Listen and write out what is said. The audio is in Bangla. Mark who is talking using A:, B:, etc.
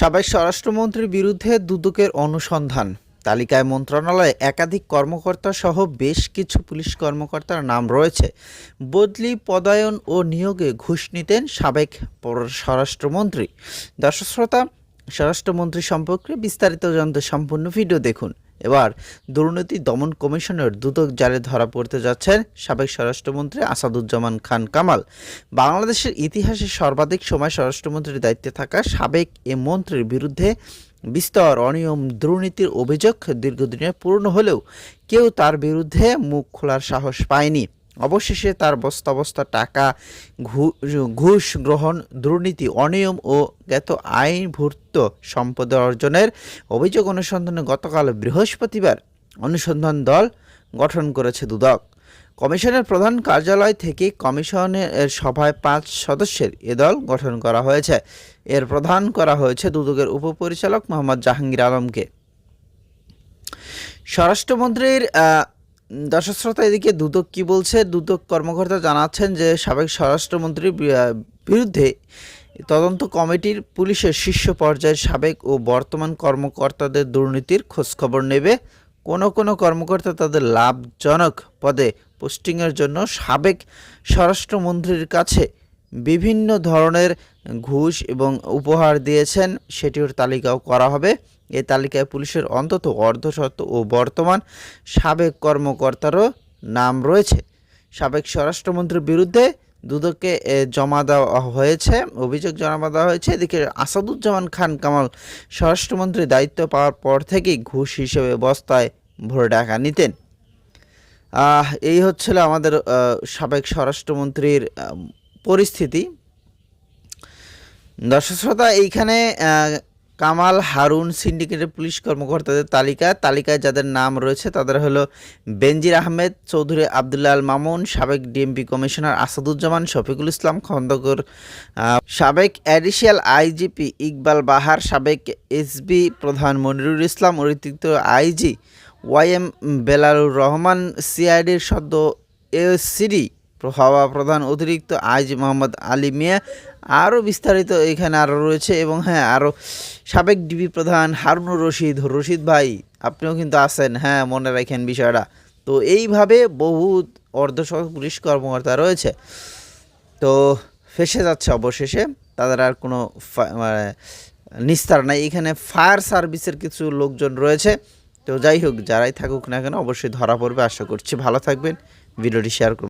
A: সাবেক স্বরাষ্ট্রমন্ত্রীর বিরুদ্ধে দুদকের অনুসন্ধান। তালিকায় মন্ত্রণালয়ে একাধিক কর্মকর্তা সহ বেশ কিছু পুলিশ কর্মকর্তার নাম রয়েছে। বদলি, পদায়ন ও নিয়োগে ঘুষ নিতেন সাবেক স্বরাষ্ট্রমন্ত্রী। দর্শক শ্রোতা, স্বরাষ্ট্রমন্ত্রী সম্পর্কে বিস্তারিত জানতে সম্পূর্ণ ভিডিও দেখুন। এবার দুর্নীতি দমন কমিশনের দুদক জালে ধরা পড়তে যাচ্ছেন সাবেক স্বরাষ্ট্রমন্ত্রী আসাদুজ্জামান খান কামাল। বাংলাদেশের ইতিহাসে সর্বাধিক সময় স্বরাষ্ট্রমন্ত্রীর দায়িত্বে থাকা সাবেক এ মন্ত্রীর বিরুদ্ধে বিস্তর অনিয়ম দুর্নীতির অভিযোগ দীর্ঘদিনে পূর্ণ হলেও কেউ তার বিরুদ্ধে মুখ খোলার সাহস পায়নি। অবশেষে তার বস্তা বস্তা টাকা ঘুষ গ্রহণ, দুর্নীতি, অনিয়ম ও জ্ঞাত আইনভূত সম্পদ অর্জনের অভিযোগ অনুসন্ধানে গতকাল বৃহস্পতিবার অনুসন্ধান দল গঠন করেছে দুদক। কমিশনের প্রধান কার্যালয় থেকে কমিশনের সভায় পাঁচ সদস্যের এ দল গঠন করা হয়েছে। এর প্রধান করা হয়েছে দুদকের উপপরিচালক মোহাম্মদ জাহাঙ্গীর আলমকে। স্বরাষ্ট্রমন্ত্রীর দর্শক শ্রোতা এদিকে দুদক কি বলছে? দুদক কর্মকর্তা জানাচ্ছেন যে সাবেক স্বরাষ্ট্রমন্ত্রীর বিরুদ্ধে তদন্ত কমিটির পুলিশের শীর্ষ পর্যায়ের সাবেক ও বর্তমান কর্মকর্তাদের দুর্নীতির খোঁজখবর নেবে। কোনো কোনো কর্মকর্তা তাদের লাভজনক পদে পোস্টিংয়ের জন্য সাবেক স্বরাষ্ট্রমন্ত্রীর কাছে বিভিন্ন ধরনের ঘুষ এবং উপহার দিয়েছেন, সেটির তালিকাও করা হবে। এই তালিকায় পুলিশের অন্তত অর্ধশত ও বর্তমান সাবেক কর্মকর্তারও নাম রয়েছে। সাবেক স্বরাষ্ট্রমন্ত্রীর বিরুদ্ধে দুদকে জমা দেওয়া হয়েছে। অভিযোগ জমা দেওয়া হয়েছে, এদিকে আসাদুজ্জামান খান কামাল স্বরাষ্ট্রমন্ত্রীর দায়িত্ব পাওয়ার পর থেকেই ঘুষ হিসেবে বস্তায় ভরে টাকা নিতেন। এই হচ্ছিল আমাদের সাবেক স্বরাষ্ট্রমন্ত্রীর পরিস্থিতি। দর্শক এইখানে কামাল হারুন সিন্ডিকেটের পুলিশ কর্মকর্তাদের তালিকা। তালিকায় যাদের নাম রয়েছে, তাদের হলো বেনজির আহমেদ, চৌধুরী আবদুল্লাহ আল মামুন, সাবেক ডিএমপি কমিশনার আসাদুজ্জামান, শফিকুল ইসলাম, খন্দকর সাবেক অ্যাডিশিয়াল আইজিপি ইকবাল বাহার, সাবেক এসবি প্রধান মনিরুল ইসলাম, অতিরিক্ত আইজি ওয়াইএম বেলালুর রহমান, সিআইডির সদ্য এসিডি হওয়া প্রধান অতিরিক্ত আইজ মোহাম্মদ আলী মিয়া। আরও বিস্তারিত এখানে আরও রয়েছে এবং হ্যাঁ আরও সাবেক ডিবি প্রধান হারুনুর রশিদ রশিদ ভাই, আপনিও কিন্তু আছেন হ্যাঁ মনে রাখেন বিষয়টা। তো এইভাবে বহু অর্ধশক পুলিশ কর্মকর্তা রয়েছে। তো ফেসে যাচ্ছে অবশেষে, তাদের আর কোনো মানে নিস্তার নাই। এখানে ফায়ার সার্ভিসের কিছু লোকজন রয়েছে। তো যাই হোক, যারাই থাকুক না কেন, অবশ্যই ধরা পড়বে। আশা করছি ভালো থাকবেন। ভিডিওটি শেয়ার করুন।